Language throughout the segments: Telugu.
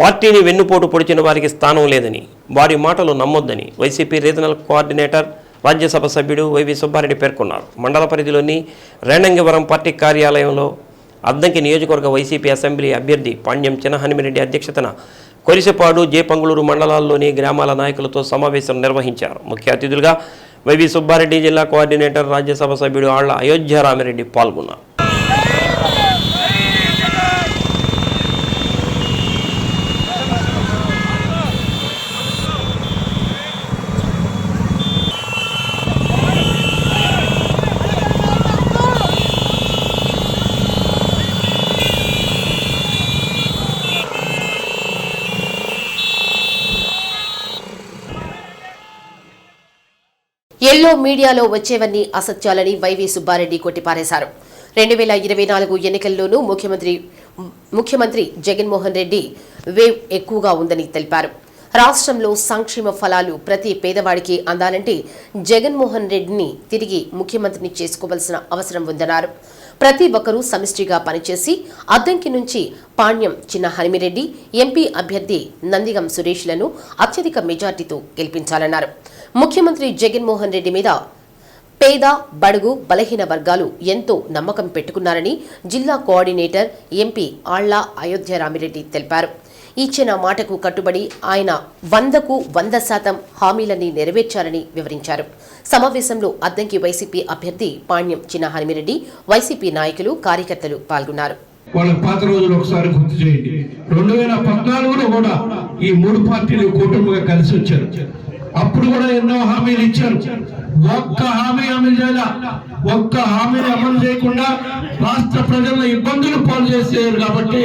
పార్టీని వెన్నుపోటు పొడిచిన వారికి స్థానం లేదని వారి మాటలు నమ్మొద్దని YCP regional coordinator Rajya Sabha Y V Subba Reddy పేర్కొన్నారు. మండల పరిధిలోని రేణంగివరం పార్టీ కార్యాలయంలో అద్దంకి నియోజకవర్గ వైసీపీ అసెంబ్లీ అభ్యర్థి పాండ్యం చిన్నహనిమిరెడ్డి అధ్యక్షతన కొరిసపాడు జేపంగుళూరు మండలాల్లోని గ్రామాల నాయకులతో సమావేశం నిర్వహించారు. ముఖ్య అతిథులుగా వైవి సుబ్బారెడ్డి జిల్లా కోఆర్డినేటర్ రాజ్యసభ సభ్యుడు ఆళ్ళ అయోధ్య రామిరెడ్డి పాల్గొన్నారు. ఎల్లో మీడియాలో వచ్చేవన్నీ అసత్యాలని వైవి సుబ్బారెడ్డి కొట్టిపారేశారు. రెండు వేల ఇరవై నాలుగు ఎన్నికల్లోనూ ముఖ్యమంత్రి ముఖ్యమంత్రి జగన్మోహన్ రెడ్డి వేవ్ ఎక్కువగా ఉందని తెలిపారు. రాష్ట్రంలో సంక్షేమ ఫలాలు ప్రతి పేదవాడికి అందాలంటే జగన్మోహన్ రెడ్డిని తిరిగి ముఖ్యమంత్రిని చేసుకోవాల్సిన అవసరం ఉందన్నారు. ప్రతి ఒక్కరూ సమిష్టిగా పనిచేసి అద్దంకి నుంచి పాణ్యం చిన్న హనిమిరెడ్డి ఎంపీ అభ్యర్థి నందిగం సురేష్లను అత్యధిక మెజార్టీతో గెలిపించాలన్నారు. ముఖ్యమంత్రి జగన్మోహన్ రెడ్డి మీద పేద బడుగు బలహీన వర్గాలు ఎంతో నమ్మకం పెట్టుకున్నారని జిల్లా కోఆర్డినేటర్ ఎంపీ ఆళ్ళ అయోధ్య రామిరెడ్డి తెలిపారు. ఇచ్చిన మాటకు కట్టుబడి ఆయన వందకు వంద శాతం హామీలన్నీ నెరవేర్చారని వివరించారు. సమావేశంలో అద్దంకి వైసీపీ అభ్యర్థి పాణ్యం చిన్నహనిమిరెడ్డి వైసీపీ నాయకులు కార్యకర్తలు పాల్గొన్నారు. వాళ్ళ పాత రోజులు ఒకసారి గుర్తు చేయండి. రెండు వేల పద్నాలుగులో కూడా ఈ మూడు పార్టీలు కూటమిగా కలిసి వచ్చారు. అప్పుడు కూడా ఎన్నో హామీలు ఇచ్చారు. ఒక్క హామీ అమలు చేయాల. ఒక్క హామీని అమలు చేయకుండా రాష్ట్ర ప్రజల ఇబ్బందులు పాలు చేసేవారు కాబట్టి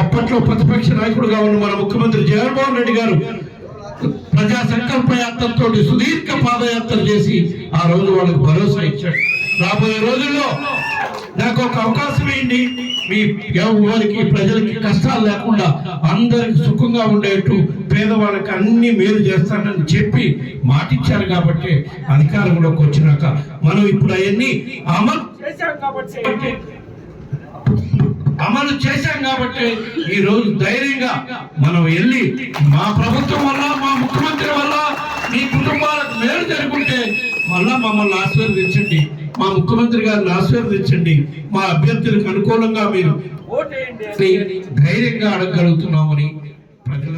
అప్పట్లో ప్రతిపక్ష నాయకుడుగా ఉన్న మన ముఖ్యమంత్రి జగన్మోహన్ రెడ్డి గారు ప్రజా సంకల్ప యాత్రతో సుదీర్ఘ పాదయాత్ర చేసి ఆ రోజు వాళ్ళకి భరోసా ఇచ్చాడు. రాబోయే రోజుల్లో నాకు ఒక అవకాశం ఏంటి మీ వారికి ప్రజలకి కష్టాలు లేకుండా అందరికి సుఖంగా ఉండేట్టు పేదవాళ్ళకి అన్ని మేలు చేస్తానని చెప్పి మాటిచ్చారు కాబట్టి అధికారంలోకి వచ్చినాక మనం ఇప్పుడు అవన్నీ అమలు చేశాం కాబట్టి అమలు చేశాం కాబట్టి ఈ రోజు ధైర్యంగా మనం వెళ్ళి మా ప్రభుత్వం వల్ల మా ముఖ్యమంత్రి వల్ల మీ కుటుంబాలకు మేలు జరుగుంటే మళ్ళా మమ్మల్ని ఆశీర్వదించండి. మా ముఖ్యమంత్రి గారిని ఆశీర్వదించండి. మా అభ్యర్థులకు అనుకూలంగా మీరు ధైర్యంగా అడగగలుగుతున్నామని ప్రజల